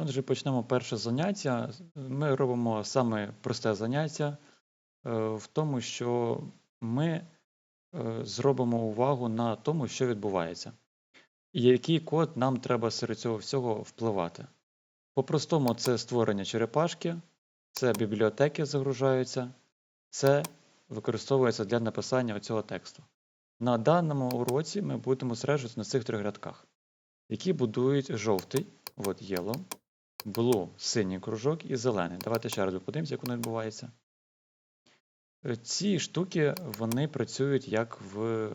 Отже, почнемо перше заняття. Ми робимо саме просте заняття е, в тому, що ми е, зробимо увагу на тому, що відбувається, і який код нам треба серед цього всього впливати. По-простому, це створення черепашки, це бібліотеки загружаються, це використовується для написання цього тексту. На даному уроці ми будемо зосереджуватися на цих трьох рядках, які будують жовтий, от yellow, blue – синій кружок і зелений. Давайте ще раз подивимося, як воно відбувається. Е, Ці штуки вони працюють як в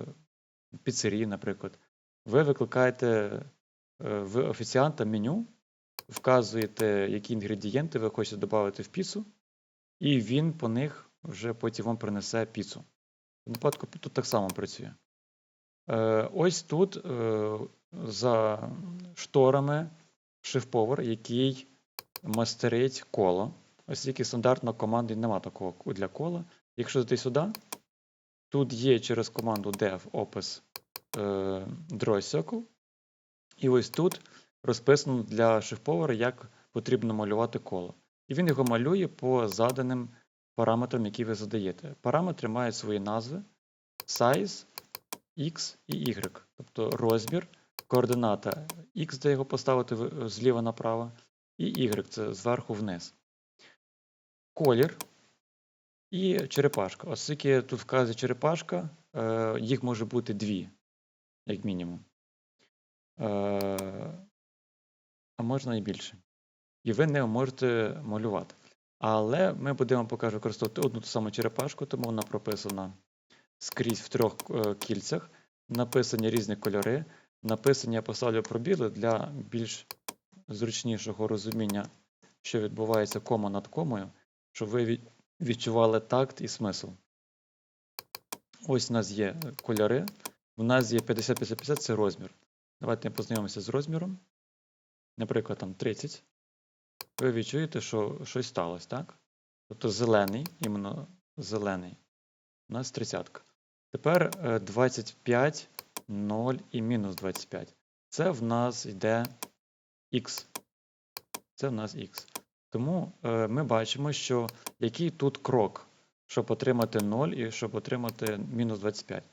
піцерії, наприклад. Ви викликаєте е, в офіціанта меню, вказуєте, які інгредієнти ви хочете додати в піцу, і він по них вже потім вам принесе піцу. В випадку тут так само працює. Е, Ось тут за шторами шеф-повар, який мастерить коло. Ось тільки стандартно команди нема такого для кола. Якщо зайти сюди, тут є через команду dev opus е, draw circle. І ось тут розписано для шеф-повара, як потрібно малювати коло. І він його малює по заданим параметрам, які ви задаєте. Параметри мають свої назви: size, x і y. Тобто розмір, координата x, де його поставити зліва направо, і y це зверху вниз. Колір і черепашка. Оскільки тут вказує черепашка, е, їх може бути дві, як мінімум. Е, а можна і більше. І ви не можете малювати. Але ми будемо поки використовувати одну ту саму черепашку, тому вона прописана скрізь в трьох е, кільцях, написані різні кольори. Написані я поставлю пробіли для більш зручнішого розуміння, що відбувається кома над комою, щоб ви відчували такт і смисл. Ось у нас є кольори. У нас є 50-50-50 це розмір. Давайте познайомимося з розміром. Наприклад, там 30. Ви відчуєте, що щось сталося, так? Тобто зелений, іменно зелений. У нас 30. Тепер е, 25, 0 і мінус 25. Це в нас йде x. Це в нас x. Тому е, ми бачимо, що який тут крок, щоб отримати 0 і щоб отримати мінус 25.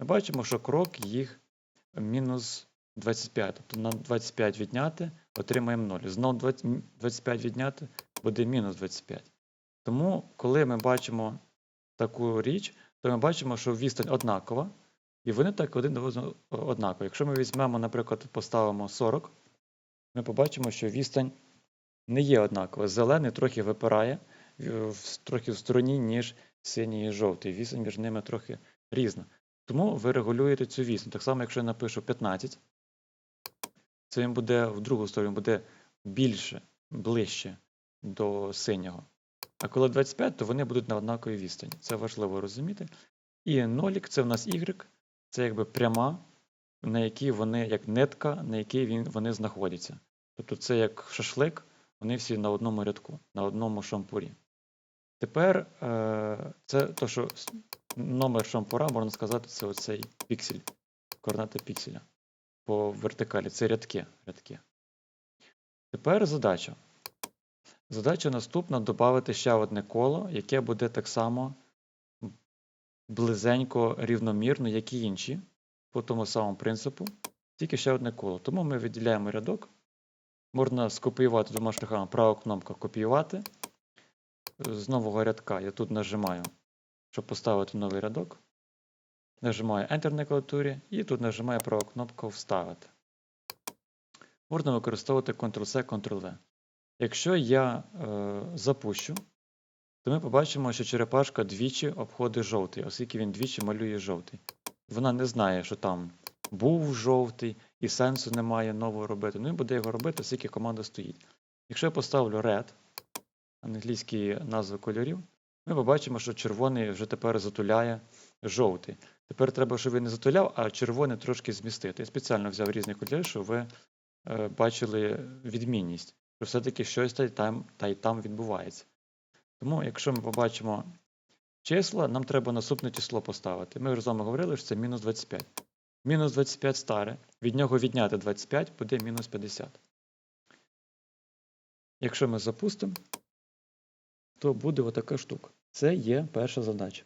Ми бачимо, що крок їх мінус 25. Тобто на 25 відняти отримаємо 0. Знову 20 25 відняти буде мінус 25. Тому, коли ми бачимо таку річ, то ми бачимо, що відстань однакова, і вони так один до одного однакові. Якщо ми візьмемо, наприклад, поставимо 40, ми побачимо, що відстань не є однакова. Зелений трохи випирає трохи в стороні, ніж синій і жовтий. Відстань між ними трохи різна. Тому ви регулюєте цю відстань. Так само, якщо я напишу 15, це він буде в другу сторону, буде більше, ближче до синього. А коли 25, то вони будуть на однаковій відстані. Це важливо розуміти. І нолік це в нас y, це якби пряма, на якій вони, як нитка, на якій він, вони знаходяться. Тобто це як шашлик, вони всі на одному рядку, на одному шампурі. Тепер е, це то, що номер шампура, можна сказати, це оцей піксель, координати пікселя по вертикалі. Це рядки. рядки. Тепер задача. Задача наступна додати ще одне коло, яке буде так само близенько рівномірно, як і інші, по тому самому принципу, тільки ще одне коло. Тому ми виділяємо рядок. Можна скопіювати двома шляхами. Права кнопка копіювати. З нового рядка я тут нажимаю, щоб поставити новий рядок. Нажимаю Enter на клавіатурі і тут нажимаю праву кнопку Вставити. Можна використовувати Ctrl-C, Ctrl-V. Якщо я е, запущу, то ми побачимо, що черепашка двічі обходить жовтий, оскільки він двічі малює жовтий. Вона не знає, що там був жовтий, і сенсу немає нового робити. Ну і буде його робити, оскільки команда стоїть. Якщо я поставлю red, англійські назви кольорів, ми побачимо, що червоний вже тепер затуляє жовтий. Тепер треба, щоб він не затуляв, а червоний трошки змістити. Я спеціально взяв різні кольори, щоб ви е, бачили відмінність, що все-таки щось та й там, та й там відбувається. Тому, якщо ми побачимо числа, нам треба наступне число поставити. Ми вже з вами говорили, що це мінус 25. Мінус 25 старе, від нього відняти 25 буде мінус 50. Якщо ми запустимо, то буде отака штука. Це є перша задача.